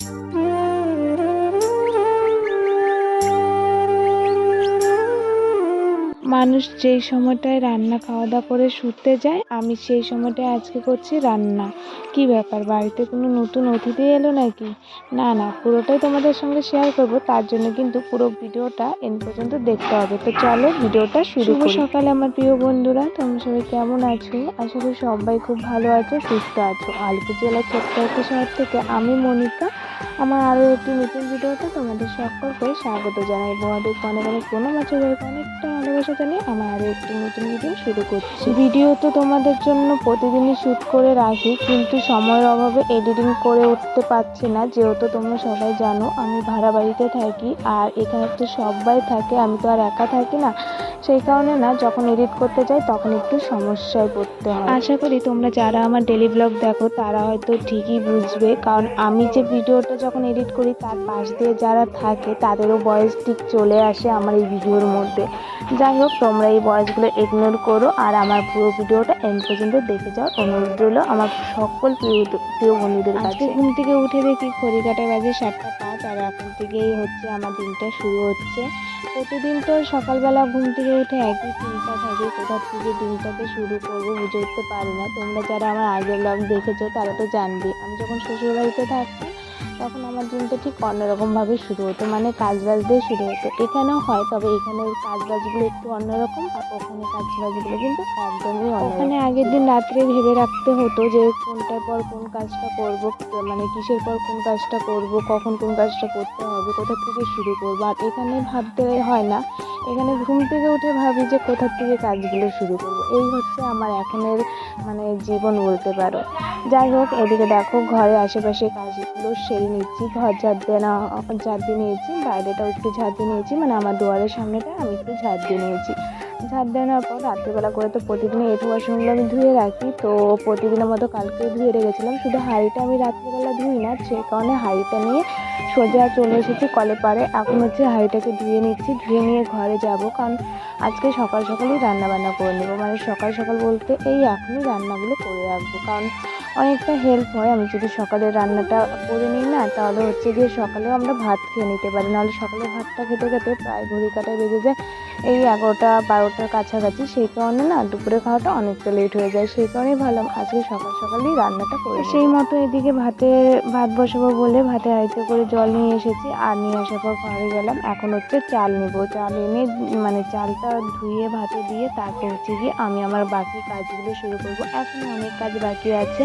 Mm-hmm. মানুষ যেই সময়টায় রান্না খাওয়া দাওয়া করে শুতে যায় আমি সেই সময়টায় আজকে করছি রান্না। কি ব্যাপার বাড়িতে কোনো নতুন অতিথি এলো নাকি? না না পুরোটাই তোমাদের সঙ্গে শেয়ার করব তার জন্য কিন্তু পুরো ভিডিওটা এন পর্যন্ত দেখতে হবে। তো চলো ভিডিওটা শুরু করি। সকালে আমার প্রিয় বন্ধুরা তোমরা সবাই কেমন আছো? আশা করি সবাই খুব ভালো আছো সুস্থ আছো। আলিপুর জেলার ছোট্ট একটা শহর থেকে আমি মনিকা। আমার আরও একটি নতুন ভিডিওতে তোমাদের সকলকে স্বাগত জানাই। তোমাদের অনেক অনেক কোনো বছরের অনেকটা ভালোবাসা জানিয়ে আমার আরও একটি নতুন ভিডিও শুরু করছি। ভিডিও তো তোমাদের জন্য প্রতিদিনই শ্যুট করে রাখি কিন্তু সময়ের অভাবে এডিটিং করে উঠতে পারছি না। যেহেতু তোমরা সবাই জানো আমি ভাড়া বাড়িতে থাকি আর এখানে তো সবাই থাকে আমি তো আর একা থাকি না। সেই কারণে না যখন এডিট করতে যাই তখন একটু সমস্যায় পড়তে হয়। আশা করি তোমরা যারা আমার ডেলি ব্লগ দেখো তারা হয়তো ঠিকই বুঝবে। কারণ আমি যে ভিডিওটা যখন এডিট করি তার পাশ দিয়ে যারা থাকে তাদেরও বয়স ঠিক চলে আসে আমার এই ভিডিওর মধ্যে। যাই হোক তোমরা এই ভয়েসগুলো ইগনোর করো আর আমার পুরো ভিডিওটা এন্ড পর্যন্ত দেখে যাও। অনুরোধ রইল আমার সকল প্রিয় প্রিয় বন্ধুদের কাছে। ঘুম থেকে উঠে দেখি ঘড়ি কাটায় বাজে সাতটা পাঁচ আর এখন থেকেই হচ্ছে আমার দিনটা শুরু হচ্ছে। প্রতিদিন তো সকালবেলা ঘুম থেকে উঠে একই চিন্তা থাকে কোথা থেকে দিনটাকে শুরু করব বুঝে উঠতে পারি না। তোমরা যারা আমার আগের ব্লগ দেখেছ তারা তো জানবে। আমি যখন শ্বশুরবাড়িতে থাকতাম তখন আমার দিনটা ঠিক অন্যরকমভাবে শুরু হতো মানে কাজ বাজ দিয়ে শুরু হতো। এখানেও হয়, তবে এখানে কাজ বাজগুলো একটু অন্যরকম আর ওখানে কাজ বাজগুলো কিন্তু একদমই ওখানে আগের দিন রাত্রে ভেবে রাখতে হতো যে কোনটার পর কোন কাজটা করব মানে কিসের পর কোন কাজটা করব, কখন কোন কাজটা করতে হবে, কোথা থেকে শুরু করব। আর এখানে ভাবতে হয় না, এখানে ঘুম থেকে উঠে ভাবি যে কোথা থেকে কাজগুলো শুরু করব। এই হচ্ছে আমার এখনের মানে জীবন বলতে পারো। যাই হোক, এদিকে দেখো ঘরে আশেপাশে কাজগুলো সেরে নিচ্ছি ঘর ঝাড় দিয়ে না ঝাড় দিয়ে নিয়েছি, বাইরেটাও একটু ঝাড় দিয়ে নিয়েছি মানে আমার দুয়ারের সামনেটা আমি একটু ঝাড় দিয়ে নিয়েছি। ঝাড় দেওয়ার পর রাত্রিবেলা করে তো প্রতিদিন এঁঠো বাসনগুলো আমি ধুয়ে রাখি, তো প্রতিদিনের মতো কালকে ধুয়ে রেখেছিলাম। শুধু হাঁড়িটা আমি রাত্রিবেলা ধুই না সেই কারণে হাঁড়িটা নিয়ে সোজা চলে এসেছি কলে পারে এখন হচ্ছে হাঁড়িটাকে ধুয়ে নিচ্ছি, ধুয়ে নিয়ে ঘরে যাব, কারণ আজকে সকাল সকালেই রান্নাবান্না করে নেব। মানে সকাল সকাল বলতে এই এখনই রান্নাগুলো করে রাখব, কারণ অনেকটা হেল্প হয়। আমি যদি সকালে রান্নাটা করে নিই না তাহলে হচ্ছে গিয়ে সকালেও আমরা ভাত খেয়ে নিতে পারি। নাহলে সকালে ভাতটা খেতে খেতে প্রায় ঘড়ি কাটায় বেজে যায়। এই এগারোটা বারোটার কাছাকাছি। সেই কারণে না দুপুরে খাওয়াটা অনেকটা লেট হয়ে যায়। সেই কারণেই ভাবলাম আজকে সকাল সকালেই রান্নাটা করে সেই মতো এদিকে ভাতে ভাত বসাবো বলে ভাতে হাইতে করে জল নিয়ে এসেছি। আর নিয়ে আসার পর ঘরে গেলাম। এখন হচ্ছে চাল নেব। চাল এনে মানে চালটা ধুয়ে ভাতে দিয়ে তারপর হচ্ছে গিয়ে আমি আমার বাকি কাজগুলো শুরু করব। এখন অনেক কাজ বাকি আছে।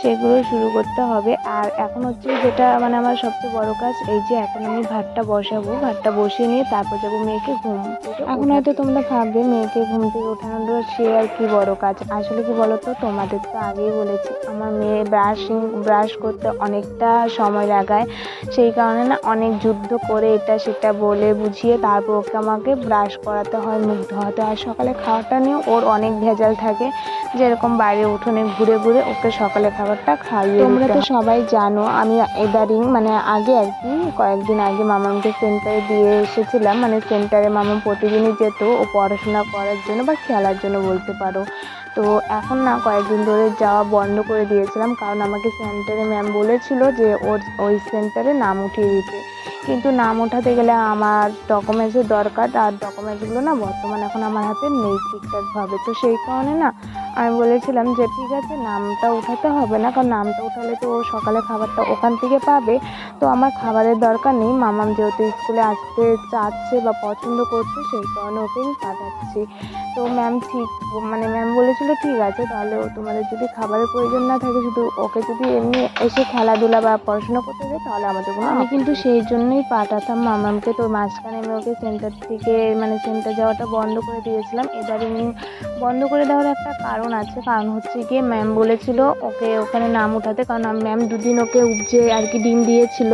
সেগুলো শুরু করতে হবে। আর এখন হচ্ছে যেটা মানে আমার সবচেয়ে বড় কাজ এই যে এখন আমি ভাতটা বসাবো ভাতটা বসিয়ে নিয়ে তারপর যাব মেয়েকে ঘুম এখন হয়তো তোমরা ভাববে মেয়েকে ঘুম থেকে ওঠানোটা সে আর কি বড় কাজ। আসলে কি বলতো তোমাদের তো আগেই বলেছি আমার মেয়ে ব্রাশিং ব্রাশ করতে অনেকটা সময় লাগায়। সেই কারণে না অনেক যুদ্ধ করে এটা সেটা বলে বুঝিয়ে তারপর ওকে আমাকে ব্রাশ করাতে হয় মুখ ধোয়াতে হয়। সকালে খাওয়াটা নিয়ে ওর অনেক ভেজাল থাকে। যেরকম বাইরে উঠোনে ঘুরে ঘুরে ওকে সকালে খাবারটা খাইয়ে তোমরা তো সবাই জানো আমি এদারিং মানে আগে আর কি কয়েকদিন আগে মামামকে সেন্টারে দিয়ে এসেছিলাম মানে সেন্টারে মামাম প্রতিদিনই যেত ও পড়াশোনা করার জন্য বা খেলার জন্য বলতে পারো। তো এখন না কয়েকদিন ধরে যাওয়া বন্ধ করে দিয়েছিলাম কারণ আমাকে সেন্টারে ম্যাম বলেছিল যে ওর ওই সেন্টারে নাম উঠিয়ে দিতে। কিন্তু নাম ওঠাতে গেলে আমার ডকুমেন্টসের দরকার আর ডকুমেন্টসগুলো না বর্তমানে এখন আমার হাতে নেই ঠিকঠাকভাবে। তো সেই কারণে না আমি বলেছিলাম যে ঠিক আছে নামটা উঠাতে হবে না কারণ নামটা উঠালে তো ও সকালে খাবারটা ওখান থেকে পাবে। তো আমার খাবারের দরকার নেই। মামাম যেহেতু স্কুলে আসতে চাচ্ছে বা পছন্দ করছে সেই কারণে ওকে পাঠাচ্ছি। তো ম্যাম ঠিক মানে ম্যাম বলেছিল ঠিক আছে তাহলে ও তোমাদের যদি খাবারের প্রয়োজন না থাকে শুধু ওকে যদি এমনি এসে খেলাধুলা বা পড়াশোনা করতে দেয় তাহলে আমাদের কোনো আমি কিন্তু সেই জন্যই পাঠাতাম মামামকে। তো মাঝখানে আমি ওকে সেন্টার থেকে মানে সেন্টার যাওয়াটা বন্ধ করে দিয়েছিলাম। এদারিং বন্ধ করে দেওয়ার একটা কারণ আছে, কারণ হচ্ছে গিয়ে ম্যাম বলেছিল ওকে ওখানে নাম ওঠাতে কারণ ম্যাম দুদিন ওকে উপজে আর কি ডিম দিয়েছিল।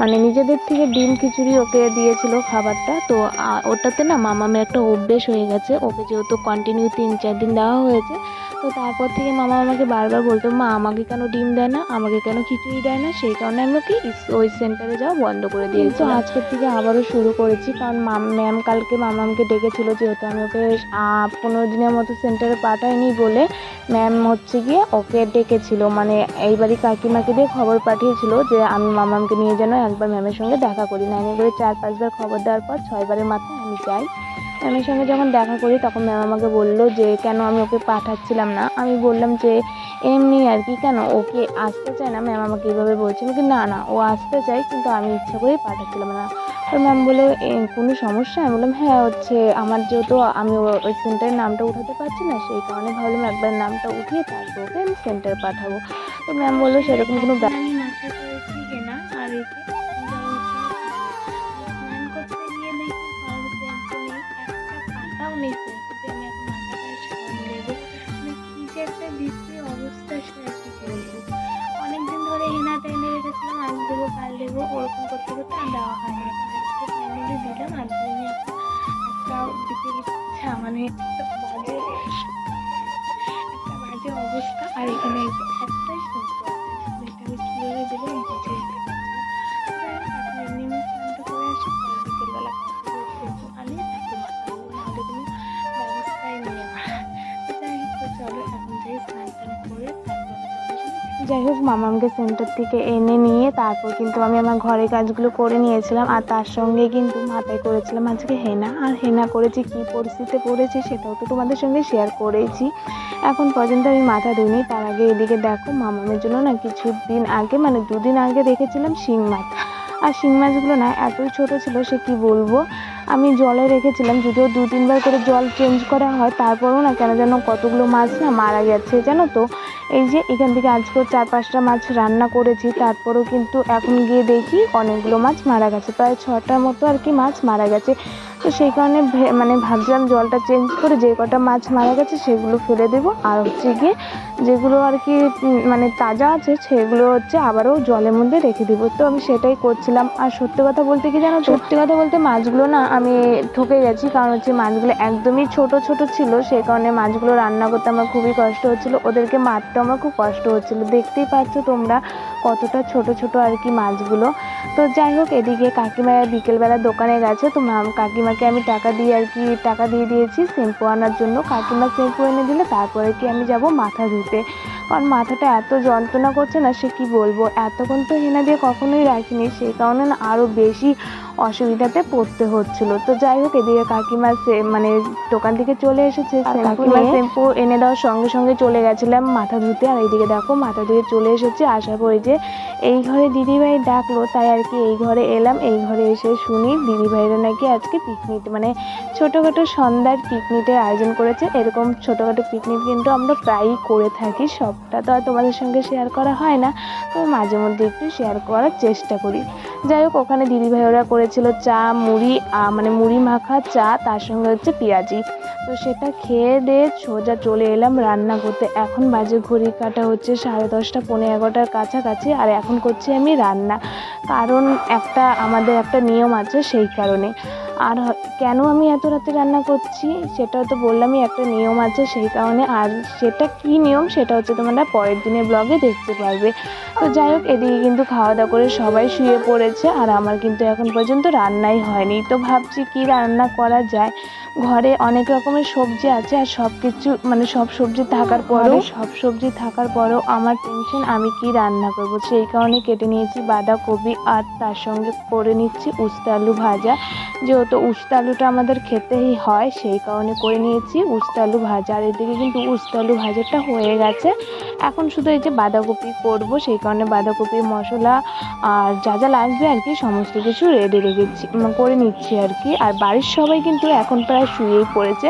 মানে নিজেদের থেকে ডিম খিচুড়ি ওকে দিয়েছিল খাবারটা। তো ওটাতে না মামামের একটা অভ্যেস হয়ে গেছে। ওকে যেহেতু কন্টিনিউ তিন চার দিন দেওয়া হয়েছে তো তারপর থেকে মামা আমাকে বারবার বলতো, মা, আমাকে কেন ডিম দেয় না? আমাকে কেন খিচুড়ি দেয় না? সেই কারণে আমি ওকে ওই সেন্টারে যাওয়া বন্ধ করে দিয়েছি। তো আজকের থেকে আবারও শুরু করেছি, কারণ ম্যাম কালকে মামামকে ডেকেছিল যেহেতু আমি ওকে পনেরো দিনের মতো সেন্টারে পাঠাইনি বলে ম্যাম হচ্ছে গিয়ে ওকে ডেকেছিল। মানে এইবারই কাকিমাকে দিয়ে খবর পাঠিয়েছিল যে আমি মামামকে নিয়ে যেন একবার ম্যামের সঙ্গে দেখা করি। না আমি করে চার, পাঁচবার খবর দেওয়ার পর ছয়বারের মাথায় আমি যাই। ম্যামের সঙ্গে যখন দেখা করি তখন ম্যাম আমাকে বলল যে কেন আমি ওকে পাঠাচ্ছিলাম না? আমি বললাম যে এমনি আর কি কেন? ওকে আসতে চায় না? ম্যাম আমাকে এইভাবে বলছে। আমি না না ও আসতে চায় কিন্তু আমি ইচ্ছা করেই পাঠাচ্ছিলাম না। তো ম্যাম বলে "এ, কোনো সমস্যা? আমি বললাম হ্যাঁ হচ্ছে আমার যেহেতু আমি ওই সেন্টারের নামটা উঠাতে পারছি না সেই কারণে ভাবলাম একবার নামটা উঠিয়ে তারপর ওকে আমি সেন্টার পাঠাবো। তো ম্যাম বলল সেরকম কোনো ব্যাপার হেনা আর নেই শ্যাম্পুতে আমি এখন মাথাটা সাবান দেবো মানে কী যে একটা বিশ্রী অবস্থা সে আর কি অনেকদিন ধরে হেনাটা এনে রেখেছিলাম আজ দেবো, কাল দেবো, ওরকম করতে করতে আর দেওয়া হয়নি। আজকে ফাইনালি দিলাম, আর দিনে একটা দিতে ইচ্ছা মানে একটা বাজে একটা বাজে অবস্থা। আর এখানে একটাই শ্যাম্পু এটা আমি কীভাবে দেবো বুঝে যাই হোক মামামকে সেন্টার থেকে এনে নিয়ে তারপর কিন্তু আমি আমার ঘরের কাজগুলো করে নিয়েছিলাম আর তার সঙ্গে কিন্তু মাথায় করেছিলাম আজকে হেনা। আর হেনা করেছি, কী পরিস্থিতিতে পড়েছি সেটাও তো তোমাদের সঙ্গে শেয়ার করেছি। এখন পর্যন্ত আমি মাথা ধুইনি, তার আগে এদিকে দেখো, মামামের জন্য না কিছু দিন আগে মানে দুদিন আগে রেখেছিলাম শিং মাছ। আর শিং মাছগুলো না এতই ছোট ছিল সে কি বলব? আমি জলে রেখেছিলাম, যদিও দু তিনবার করে জল চেঞ্জ করা হয়, তারপরেও না কেন যেন কতগুলো মাছ না মারা গেছে জানো তো? এই যে এখান থেকে আজকেও চার পাঁচটা মাছ রান্না করেছি, তারপরেও কিন্তু এখন গিয়ে দেখি অনেকগুলো মাছ মারা গেছে। প্রায় ছটার মতো আর কি মাছ মারা গেছে। তো সেই কারণে মানে ভাবছিলাম জলটা চেঞ্জ করে যে কটা মাছ মারা গেছে সেগুলো ফেলে দেবো। আর হচ্ছে গিয়ে যেগুলো আর কি মানে তাজা আছে সেগুলো হচ্ছে আবারও জলের মধ্যে রেখে দিব। তো আমি সেটাই করছিলাম। আর সত্যি কথা বলতে কি জানো সত্যি কথা বলতে মাছগুলো না আমি ঠকে গেছি। কারণ হচ্ছে মাছগুলো একদমই ছোট ছোট ছিল। সেই কারণে মাছগুলো রান্না করতে আমার খুবই কষ্ট হচ্ছিল। ওদেরকে মারতে আমার খুব কষ্ট হচ্ছিল। দেখতেই পাচ্ছ তোমরা কতটা ছোট ছোট আর কি মাছগুলো। তো যাই হোক, এদিকে কাকিমা বিকেলবেলা দোকানে গেছে। তো মা- কাকিমাকে আমি টাকা দিয়ে আর কি, টাকা দিয়ে দিয়েছি শ্যাম্পু আনার জন্য। কাকিমা শ্যাম্পু এনে দিলে তারপরে কি আমি যাব মাথা ধুতে। কারণ মাথাটা এত যন্ত্রণা করছে না, সে কি বলব? এতক্ষণ তো হেনা দিয়ে কখনোই রাখিনি সেই কারণে না আরও বেশি অসুবিধাতে পড়তে হচ্ছিল। তো যাই হোক এদিকে কাকিমা সে মানে দোকান থেকে চলে এসেছে। কাকিমা শ্যাম্পু এনে দেওয়ার সঙ্গে সঙ্গে চলে গেছিলাম মাথা ধুতে। আর এইদিকে দেখো মাথা ধুয়ে চলে এসেছি। আশা করি যে এই ঘরে দিদিভাই ডাকলো তাই আর কি এই ঘরে এলাম। এই ঘরে এসে শুনি দিদিভাইরা নাকি আজকে পিকনিক মানে ছোটোখাটো সন্ধ্যার পিকনিকের আয়োজন করেছে। এরকম ছোটোখাটো পিকনিক কিন্তু আমরা প্রায়ই করে থাকি। সবটা তো আর তোমাদের সঙ্গে শেয়ার করা হয় না। তো মাঝে মধ্যে একটু শেয়ার করার চেষ্টা করি। যাই হোক, ওখানে দিদিভাইরা করেছিল চা, মুড়ি মানে মুড়ি মাখা চা, তার সঙ্গে হচ্ছে পেঁয়াজি। তো সেটা খেয়ে দিয়ে সোজা চলে এলাম রান্না করতে। এখন বাজে ঘড়ি কাটা হচ্ছে সাড়ে দশটা পনেরো এগারোটার কাছাকাছি, আর এখন করছি আমি রান্না। কারণ একটা, আমাদের একটা নিয়ম আছে সেই কারণে। আর কেন আমি এত রাতে রান্না করছি সেটাও তো বললামই, একটা নিয়ম আছে সেই কারণে। আর সেটা কি নিয়ম সেটা হচ্ছে তোমরা পরের দিনের ব্লগে দেখতে পারবে। তো যাই হোক, এদিকে কিন্তু খাওয়া দাওয়া করে সবাই শুয়ে পড়েছে আর আমার কিন্তু এখন পর্যন্ত রান্নাই হয়নি। তো ভাবছি কি রান্না করা যায়? ঘরে অনেক রকমের সবজি আছে আর সব কিছু মানে সব সবজি থাকার পরেও সব সবজি থাকার পরেও আমার টেনশন আমি কি রান্না করব? সেই কারণে কেটে নিয়েছি বাঁধাকপি আর তার সঙ্গে করে নিচ্ছি উস্তা আলু ভাজা। যেহেতু উস্তা আলুটা আমাদের খেতেই হয় সেই কারণে করে নিয়েছি উস্তা আলু ভাজা। আর এদিকে কিন্তু উস্তা আলু ভাজাটা হয়ে গেছে। এখন শুধু এই যে বাঁধাকপি করব সেই কারণে বাঁধাকপির মশলা আর যা যা লাগবে আর কি সমস্ত কিছু রেডি রেখেছি করে নিচ্ছি আর কি। আর বাড়ির সবাই কিন্তু এখন প্রায় শুয়েই পড়েছে।